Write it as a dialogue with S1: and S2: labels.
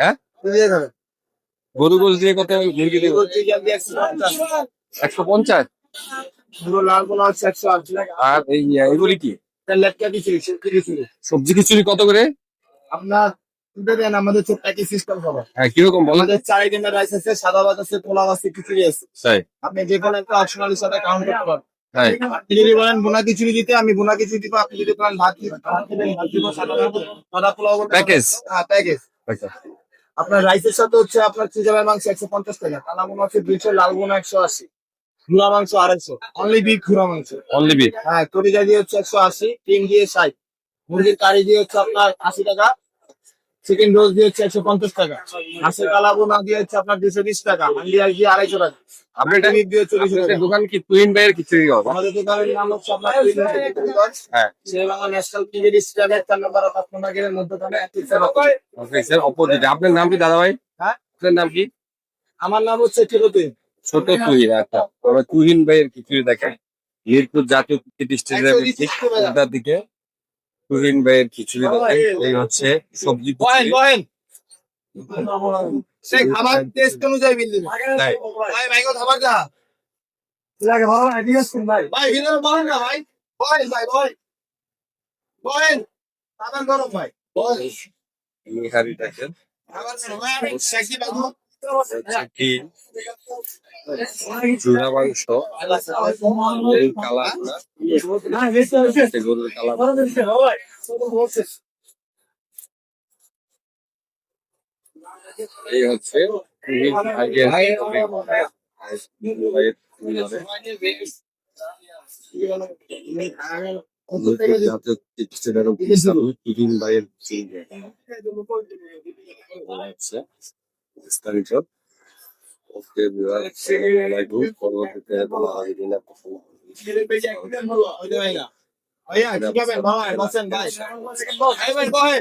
S1: হ্যাঁ? গরু গোল দিয়ে কত মুরগি দিয়ে একশো পঞ্চাশ? আর এই এগুলি কি? সবজি খিচুড়ি কত করে?
S2: আপনার দেন আমাদের ছোট্ট একই সিস্টেম হবে
S1: হ্যাঁ কীরকম বলেন
S2: আমাদের চারি দিনের রাইস আছে সাদা ভাত আছে পোলাও আছে খিচুড়ি আছে। আপনি যে কোনো একটা অপশনাল সাথে কাউন্ট করতে পারবেন আপনি যদি বলেন বোনা খিচুড়ি দিতে আমি বোনা খিচুড়ি দিব আপনি যদি বলেন ভাত।
S1: প্যাকেজ
S2: হ্যাঁ প্যাকেজ আপনার রাইসের সাথে হচ্ছে আপনার চিজারের মাংস একশো পঞ্চাশ টাকা কালা বোনা হচ্ছে দুইশো লাল বোনা একশো আশি ঘুরা মাংস আড়াইশো। অনলি বিগ ঘুরা মাংস।
S1: অনলি বিট
S2: হ্যাঁ কলিজা দিয়ে হচ্ছে একশো আশি ডিম দিয়ে ষাট মুরগির কারি দিয়ে হচ্ছে আপনার আশি টাকা চিকেন রোল দিয়ে হচ্ছে একশো পঞ্চাশ টাকা। হাঁসের কালা বোনা দিয়ে হচ্ছে আপনার দুশো বিশ টাকা। হান্ডি দিয়ে আড়াইশো টাকা।
S1: আপনি এটা
S2: দিয়ে চল্লিশ টাকা।
S1: দোকান কি ভাইয়ের
S2: আমাদের দোকানের নাম হচ্ছে আপনার
S1: হ্যাঁ
S2: ন্যাশনাল ক্রিকেট স্টেডিয়ামের চার নম্বর আপনাদের মধ্যখানে
S1: অফিসের অপোজিট আপনার নাম কি দাদা ভাই
S2: হ্যাঁ?
S1: আপনার নাম কি?
S2: আমার নাম হচ্ছে
S1: ছোট তুহিন আচ্ছা। আমরা তুহিন ভাইয়ের খিচুড়ি দেখেন মিরপুর জাতীয় ক্রিকেট স্টেডিয়ামের ঠিক দিকে? তুহিন ভাইয়ের খিচুড়ি এই হচ্ছে সবজি
S2: সে খাবার টেস্ট অনুযায়ী বিল ভাই। ভাই খাবার যা লাগে ভালো আইডিয়া শুন ভাই। ভাই ভিতরে বলেন না ভাই। বহেন ভাই খাবার গরম ভাই। বহেন।
S1: এই হাড়ি দেখেন
S2: খাবার গরম ভাই সেক্সি বাবু।
S1: কি চুনা মাংস এই কালা গরুর কালা এই হচ্ছে জাতীয় বিস্তারিত ওকে পরবর্তীতে
S2: ভাই